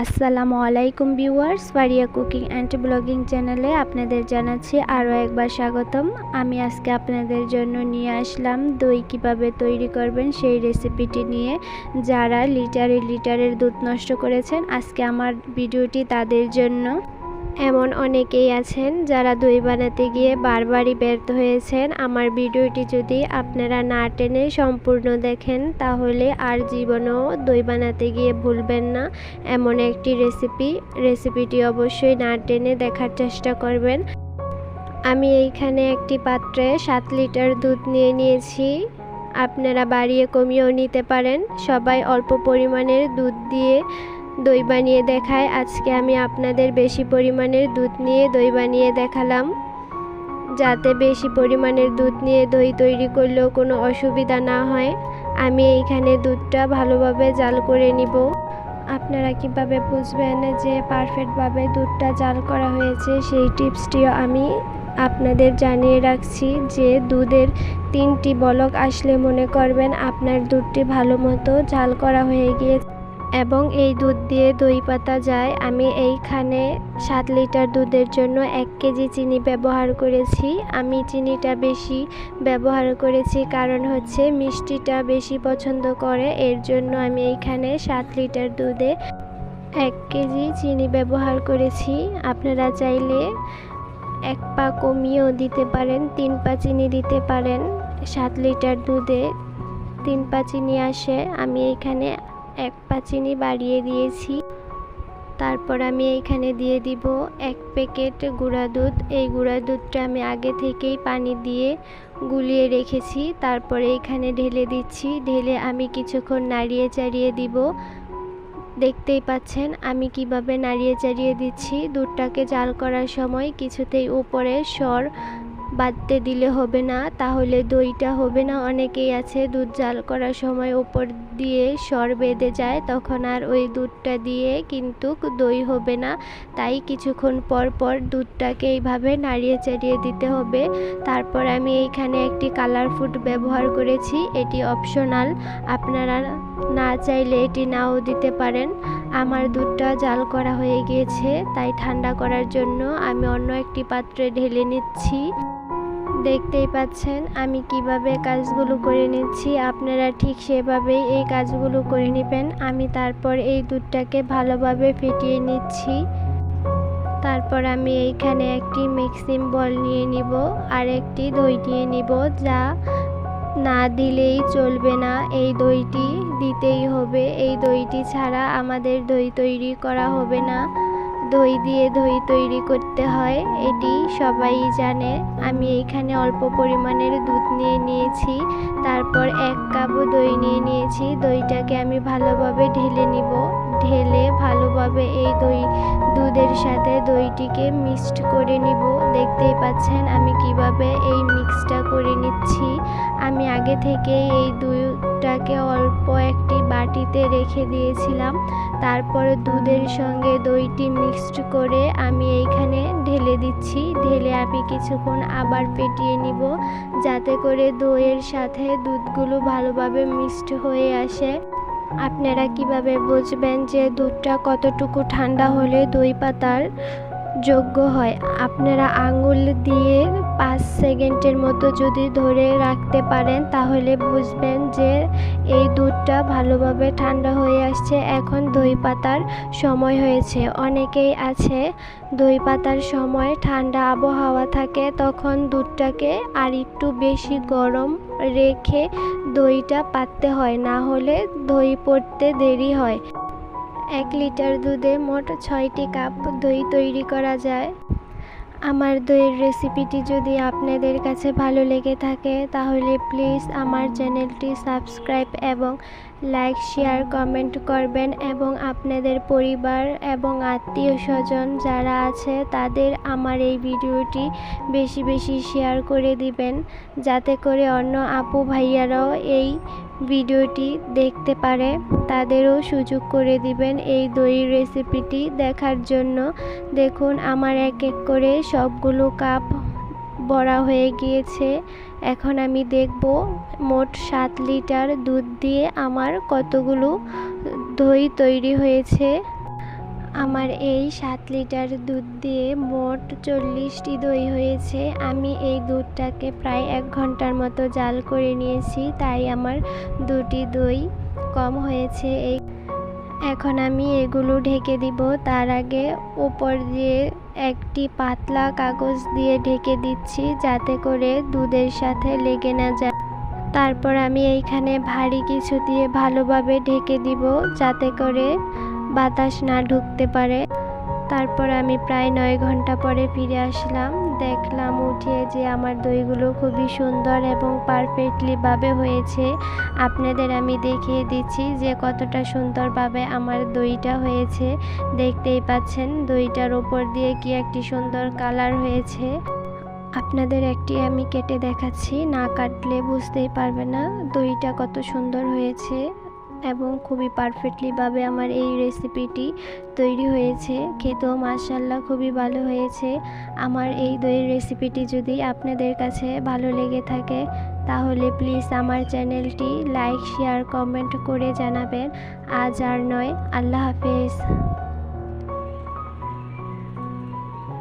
আসসালামু আলাইকুম ভিউয়ার্স ভারিয়া কুকিং অ্যান্ড ব্লগিং চ্যানেলে আপনাদের জানাচ্ছি আরও একবার স্বাগতম। আমি আজকে আপনাদের জন্য নিয়ে আসলাম দই কীভাবে তৈরি করবেন সেই রেসিপিটি নিয়ে। যারা লিটারে লিটারের দুধ নষ্ট করেছেন, আজকে আমার ভিডিওটি তাদের জন্য। এমন অনেকেই আছেন যারা দই বানাতে গিয়ে বারবারই ব্যর্থ হয়েছেন। আমার ভিডিওটি যদি আপনারা না টেনে সম্পূর্ণ দেখেন, তাহলে আর জীবনেও দই বানাতে গিয়ে ভুলবেন না। এমন একটি রেসিপি, রেসিপিটি অবশ্যই না টেনে দেখার চেষ্টা করবেন। আমি এইখানে একটি পাত্রে সাত লিটার দুধ নিয়ে নিয়েছি। আপনারা বাড়িয়ে কমিয়েও নিতে পারেন। সবাই অল্প পরিমাণের দুধ দিয়ে দই বানিয়ে দেখায়। আজকে আমি আপনাদের বেশি পরিমাণের দুধ নিয়ে দই বানিয়ে দেখালাম। যাতে বেশি পরিমাণের দুধ নিয়ে দই তৈরি করলেও কোনো অসুবিধা না হয়। আমি এইখানে দুধটা ভালোভাবে জাল করে নিব। আপনারা কীভাবে বুঝবেন যে পারফেক্টভাবে দুধটা জাল করা হয়েছে, সেই টিপসটিও আমি আপনাদের জানিয়ে রাখছি যে দুধের তিনটি বলক আসলে মনে করবেন আপনার দুধটি ভালো মতো জাল করা হয়ে গিয়েছে। এবং এই দুধ দিয়ে দই পাতা যায়। আমি এইখানে সাত লিটার দুধের জন্য এক কেজি চিনি ব্যবহার করেছি। আমি চিনিটা বেশি ব্যবহার করেছি কারণ হচ্ছে মিষ্টিটা বেশি পছন্দ করে। এর জন্য আমি এইখানে সাত লিটার দুধে এক কেজি চিনি ব্যবহার করেছি। আপনারা চাইলে এক পা কমিয়েও দিতে পারেন, তিন পা চিনি দিতে পারেন। সাত লিটার দুধে তিন পা চিনি আসে। আমি এইখানে এক পা চিনি বাড়িয়ে দিয়েছি। তারপর আমি এইখানে দিয়ে দিব এক প্যাকেট গুঁড়া দুধ। এই গুঁড়া দুধটা আমি আগে থেকেই পানি দিয়ে গুলিয়ে রেখেছি। তারপরে এইখানে ঢেলে দিচ্ছি। ঢেলে আমি কিছুক্ষণ নাড়িয়ে চাড়িয়ে দিব। দেখতেই পাচ্ছেন, আমি কীভাবে নাড়িয়ে চাড়িয়ে দিচ্ছি। দুধটাকে জাল করার সময় কিছুতেই উপরে স্বর বাদতে দিলে হবে না, তাহলে দইটা হবে না। অনেকেই আছে দুধ জাল করার সময় ওপর দিয়ে সর বেঁধে যায়, তখন আর ওই দুধটা দিয়ে কিন্তু দই হবে না। তাই কিছুক্ষণ পর পর দুধটাকে এইভাবে নাড়িয়ে চাড়িয়ে দিতে হবে। তারপর আমি এইখানে একটি কালার ফুড ব্যবহার করেছি, এটি অপশনাল। আপনারা না চাইলে এটি নাও দিতে পারেন। আমার দুধটা জাল করা হয়ে গিয়েছে, তাই ঠান্ডা করার জন্য আমি অন্য একটি পাত্রে ঢেলে নিচ্ছি। দেখতেই পাচ্ছেন, আমি কীভাবে কাজগুলো করে নিচ্ছি, আপনারা ঠিক সেভাবেই এই কাজগুলো করে নেবেন। আমি তারপর এই দুধটাকে ভালোভাবে ফেটিয়ে নিচ্ছি। তারপর আমি এইখানে একটি মিক্সিং বল নিয়ে নিব, আর একটি দই নিয়ে নিব, যা না দিলেই চলবে না। এই দইটি দিতেই হবে। এই দইটি ছাড়া আমাদের দই তৈরি করা হবে না। দই দিয়ে দই তৈরি করতে হয়, এটি সবাই জানে। আমি এইখানে অল্প পরিমাণের দুধ নিয়ে নিয়েছি, তারপর এক কাপ দই নিয়ে নিয়েছি। দইটাকে আমি ভালোভাবে ঢেলে নিব। ঢেলে ভালোভাবে এই দই, দুধের সাথে দইটিকে মিক্সড করে নিব। দেখতেই পাচ্ছেন আমি কীভাবে এই মিক্সটা করে নিচ্ছি। আমি আগে থেকে এই দুধটাকে অল্প একটি বাটিতে রেখে দিয়েছিলাম। তারপর দুধের সঙ্গে দইটি মিক্সড করে আমি এইখানে ঢেলে দিচ্ছি। ঢেলে আমি কিছুক্ষণ আবার ফেটিয়ে নিব, যাতে করে দইয়ের সাথে দুধগুলো ভালোভাবে মিক্সড হয়ে আসে। আপনারা কীভাবে বুঝবেন যে দুধটা কতটুকু ঠান্ডা হলে দই পাতার যোগ্য হয়? আপনারা আঙুল দিয়ে পাঁচ সেকেন্ডের মতো যদি ধরে রাখতে পারেন, তাহলে বুঝবেন যে এই দুধটা ভালোভাবে ঠান্ডা হয়ে আসছে। এখন দই পাতার সময় হয়েছে। অনেকেই আছে, দই পাতার সময় ঠান্ডা আবহাওয়া থাকে, তখন দুধটাকে আর একটু বেশি গরম রেখে দইটা পাততে হয়, না হলে দই পড়তে দেরি হয়। এক লিটার দুধে মোট ছয়টি কাপ দই তৈরি করা যায়। আমার দইয়ের রেসিপিটি যদি আপনাদের কাছে ভালো লেগে থাকে, তাহলে প্লিজ আমার চ্যানেলটি সাবস্ক্রাইব এবং লাইক শেয়ার কমেন্ট করবেন এবং আপনাদের পরিবার এবং আত্মীয় স্বজন যারা আছে, তাদের আমার এই ভিডিওটি বেশি বেশি শেয়ার করে দিবেন, যাতে করে অন্য আপু ভাইয়ারাও এই ভিডিওটি দেখতে পারে। তাদেরও সুযোগ করে দিবেন এই দই রেসিপিটি দেখার জন্য। দেখুন, আমার এক এক করে সবগুলো কাপ বড়া হয়ে গিয়েছে। এখন আমি দেখব মোট সাত লিটার দুধ দিয়ে আমার কতগুলো দই তৈরি হয়েছে। আমার এই সাত লিটার দুধ দিয়ে মোট চল্লিশটি দই হয়েছে। আমি এই দুধটাকে প্রায় এক ঘণ্টার মতো জাল করে নিয়েছি, তাই আমার দুটি দই কম হয়েছে। এই এখন আমি এগুলো ঢেকে দিব। তার আগে উপর দিয়ে একটি পাতলা কাগজ দিয়ে ঢেকে দিচ্ছি যাতে করে দুধের সাথে লেগে না যায়। তারপর আমি এইখানে ভারী কিছু দিয়ে ভালোভাবে ঢেকে দিব যাতে করে বাতাস না ঢুকতে পারে। তারপর আমি প্রায় নয় ঘণ্টা পরে ফিরে আসলাম। দেখলাম উঠে যে আমার দইগুলো খুবই সুন্দর এবং পারফেক্টলিভাবে হয়েছে। আপনাদের আমি দেখিয়ে দিচ্ছি যে কতটা সুন্দরভাবে আমার দইটা হয়েছে। দেখতেই পাচ্ছেন দইটার ওপর দিয়ে কি একটি সুন্দর কালার হয়েছে। আপনাদের একটি আমি কেটে দেখাচ্ছি, না কাটলে বুঝতেই পারবে না দইটা কত সুন্দর হয়েছে। এবং খুবই পারফেক্টলিভাবে আমার এই রেসিপিটি তৈরি হয়েছে। খেতেও মাসাল্লাহ খুবই ভালো হয়েছে। আমার এই দইয়ের রেসিপিটি যদি আপনাদের কাছে ভালো লেগে থাকে, তাহলে প্লিজ আমার চ্যানেলটি লাইক শেয়ার কমেন্ট করে জানাবেন। আজ আর নয়, আল্লাহ হাফেজ।